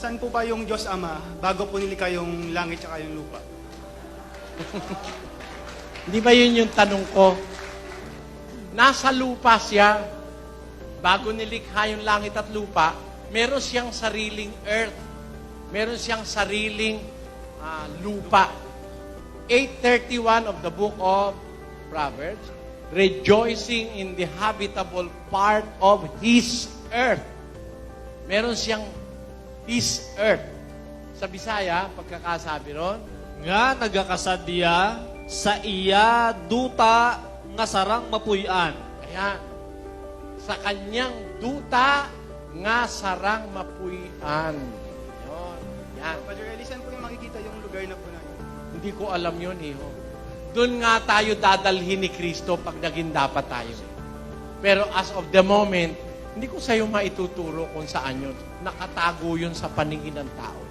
Nasaan po ba yung Diyos Ama bago po nilikha yung langit at yung lupa? Hindi ba yun yung tanong ko? Nasa lupa siya. Bago nilikha yung langit at lupa, meron siyang sariling earth. Meron siyang sariling ah, lupa. 831 of the book of Proverbs, rejoicing in the habitable part of His earth. Meron siyang His earth. Sa Bisaya, pagkakasabi ron, nga nagakasadya sa iya duta nga sarang mapuy-an. Ayan. Sa kanyang duta nga sarang mapuyan. Yun. Yan. Padre Eli, saan po yung makikita yung lugar na po na yun? Hindi ko alam yun, iho. Doon nga tayo dadalhin ni Kristo pag naging dapat tayo. Pero as of the moment, hindi ko sa'yo maituturo kung saan yun. Nakatago yun sa paningin ng tao.